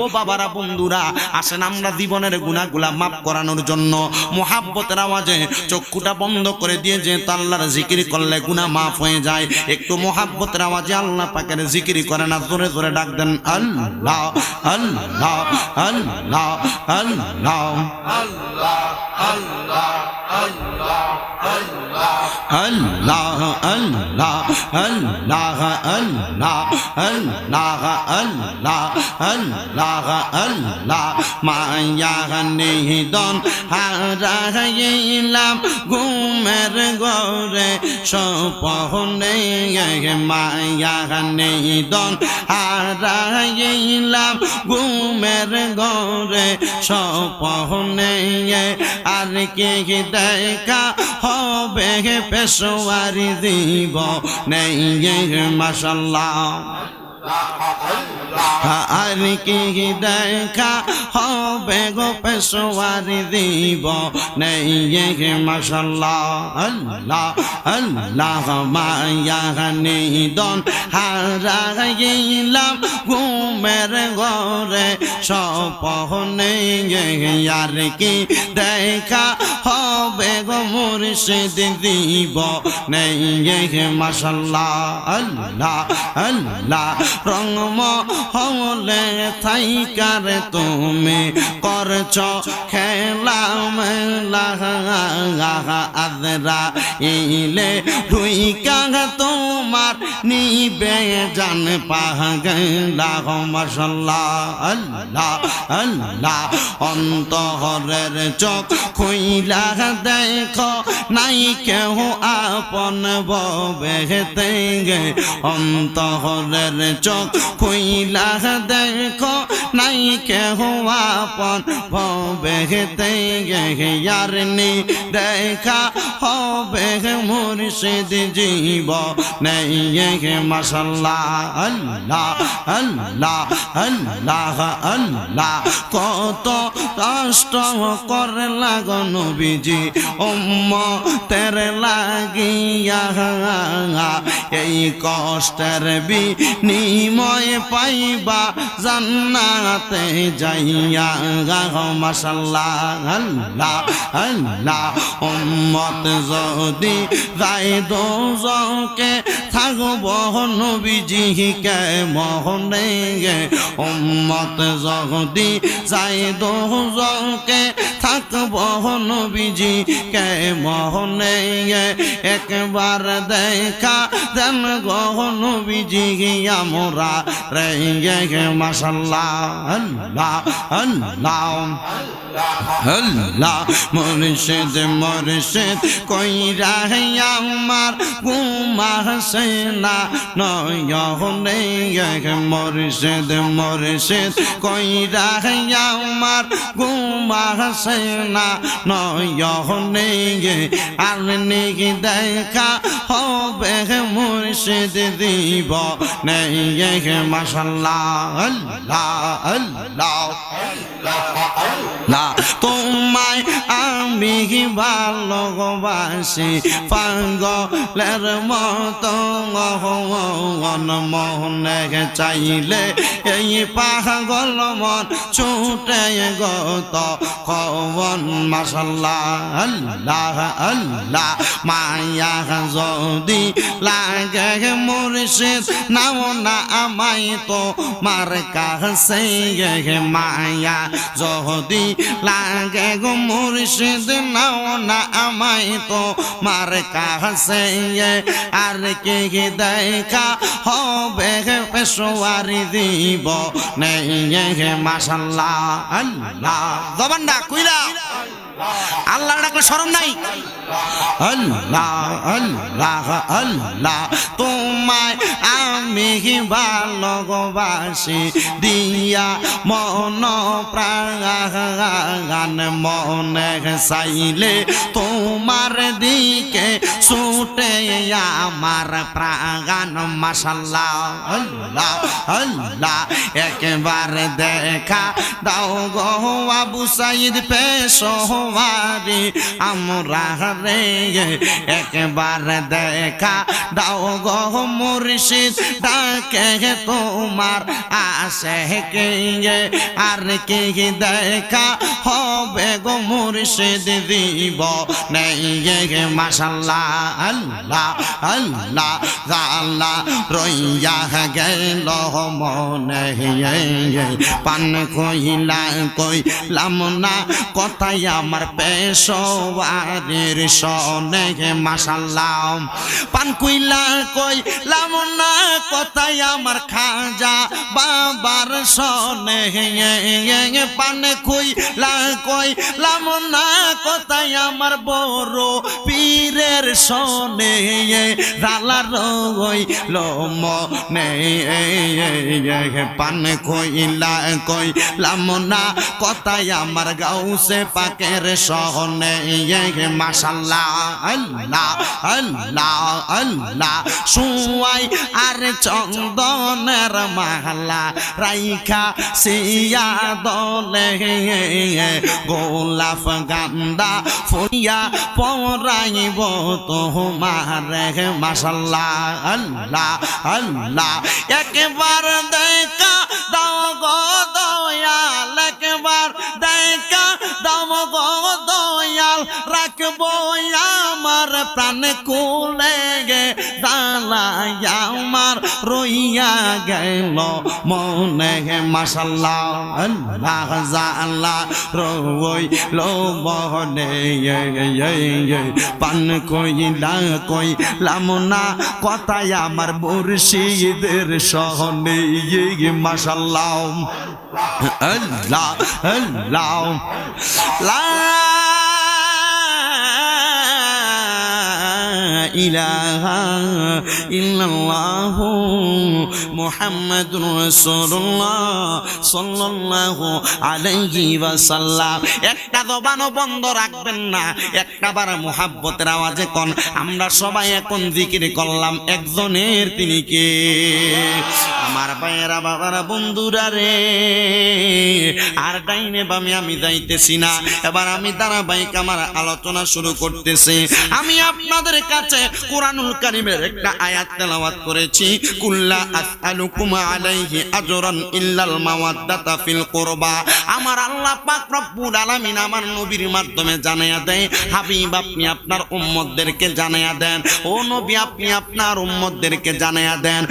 ও বাবারা বন্ধুরা, আসেন আমরা জীবনের গুণাগুলা মাফ করানোর জন্য। মোহাব্বতের আওয়াজে চক্ষুটা বন্ধ করে দিয়ে যে আল্লাহর জিকির করলে গুনাহ মাফ হয়ে যায়। একটু মোহাব্বতের আওয়াজে আল্লাহ পাকের জিকির করে না, জোরে জোরে ডাক দেন, আল্লাহ আল্লাহ আল্লাহ আল্লাহ আল্লাহ আল্লাহ আল্লাহ আল্লাহ আল্লাহ আল্লাহ আল্লাহ আল্লাহ মায়া নিদন, হারাইলাম, ঘুমের গরে সপনে মায়া নিদন, হারাইলাম, ঘুমের গরে সপনে আর কে দেখা হবে পেশোয়ারি দিব নেই মাসাল্লাহ আর কি দেখা হবে গো পেশোয়ারি দিব। নেই মাসাল্লাহ আল্লাহ আল্লাহ মায়া নিদন। হারাইলাম ঘুমের ঘরে সপনে আর কি দেখা হবে গো দিব নেই আল্লাহ আল্লাহ। হলে থাইকার তুমি করছ খেলা মেলা। আদরা ইলে রুই কাঙা তোমার নিবে জান পাগলা। মশাল্লাহ, আল্লাহ আল্লাহ। অন্তহরের চোখ খুইলা দেখো নাই কেহ আপন ববেতে গে অন্তহরের চোখ খুইলা দেখো নাই কেহ আপন ববেতে গে ইয়ার নি দেখা হবে মুর্শিদ জীব নেই মাসাল্লাহ আল্লাহ আল্লাহ আল্লাহ আল্লাহ। কত কষ্ট করে লাগন বিজি তের লাগিয়া এই কষ্টের বিনিময় পাইবা জান্নাতে যাইয়া। মাসাল্লাহ আল্লাহ আল্লাহ উম্মত যদি যাই দোজকে থাকব নবীজি কে মোহনে উম্মত যদি যাই দোজকে থাকব নবীজি কে মোহনে একবার দেখা দেন গহন বিজি আমরা রে মাসাল্লাহ আল্লাহ আল্লাহ আল্লাহ মরিষেদ মরিষেদ কই রাহে আমার ঘুমাসে না নয়নে মরিষেদ মরিষেদ কই রাহে আমার ঘুমাসে না নয়নে আর নিকি দেখা হবে মুর্শিদ দিব নেই মাসাল্লাহ আল্লাহ আল্লাহ। না, তোমায় আমি ভালোবাসি, পাগলের মতো মনে চাইলে এই পাগল মন ছুটে গত কবন। আল্লাহ আল্লাহ, মায়া যদি লাগে মুর্শিদ, নাও না আমায় তো মার কাছে মায়া। যদি লাগে গো মুর্শিদ, নাও না আমায় তো মার কাছে। আর কে দেখা হবে পেশোয়ারি দিব নেই মাসাল্লাহ আল্লাহ। জবানটা কুইলা আল্লাহ ডাকলে শরম নাই? আল্লাহ আল্লাহ আল্লাহ, তোমায় আমি ভালোবাসি, দিয়া মন প্রাণ মনে চাইলে তোমার দিকে ছুটে আমার প্রাণ মাসাল্লাহ আল্লাহ আল্লাহ, একবার দেখা দাও গো আবু সাইদ পেশোয়ারি আমরা রে একবার দেখা দাও গো মুর্শিদ, ডাকে তোমার আসে কে আর কে দেখা হবে গো মুর্শিদ, দিব নেই মাশাল্লাহ, আল্লাহ আল্লাহ আল্লাহ রইয়া গেল মনে পান কইলা কইলাম না কথাই আমার পেশোয়ারের সনে মাশাল্লাহ। পান কইলা কইলাম না কথাই আমার খাজা বাবার সনে পান কইলা কইলাম না কথাই আমার বড় পীরের সনে রালা রই মনে পান কইলা কইলাম না কথাই আমার গাউসে পাকের সহনে মাশাল্লাহ, আল্লাহ আল্লাহ আল্লাহ। সুয়াই আর চন্দনের মালা রাইখা সিয়া দলে গোলাপ গান্দা ফুলিয়া পরাইব তোমার মাশাল্লাহ, আল্লাহ আল্লাহ। একবার দেখা দাও প্রাণ কুলে গে দালাই আমার রইয়া গেল। মনে হে মাশাল্লাহ, আল্লাহ জাল্লাহ রই লো মনে পান কইলা কইলাম না কথায় আমার মুর্শিদের সহনে। মাশাল্লাহ, আল্লাহ আল্লাহ, লা একটা বন্ধ রাখবেন না। মুহাব্বতের আমরা সবাই এখন জিকির করলাম, একজনের তিনি কে? আমার ভাইয়েরা, বাবারা, বন্ধুরা রে, আর ডাইনে বামে আমি যাইতেছি না। এবার আমি ধারাবাহিক আমার আলোচনা শুরু করতেছি। আমি আপনাদের কাছে কোরআনুল কারিমের একটা আয়াত তেলাওয়াত করেছি, কুল্লা আসআলুকুম আলাইহি আজরান ইল্লাল মাওয়াদ্দাতা ফিল কুরবা। আমার আল্লাহ পাক রব্বুল আলামিন আমার নবীর মাধ্যমে জানায়া দেয়, হাবিব আপনি আপনার উম্মতদেরকে জানায়া দেন, ও নবী আপনি আপনার উম্মতদেরকে জানায়া দেন।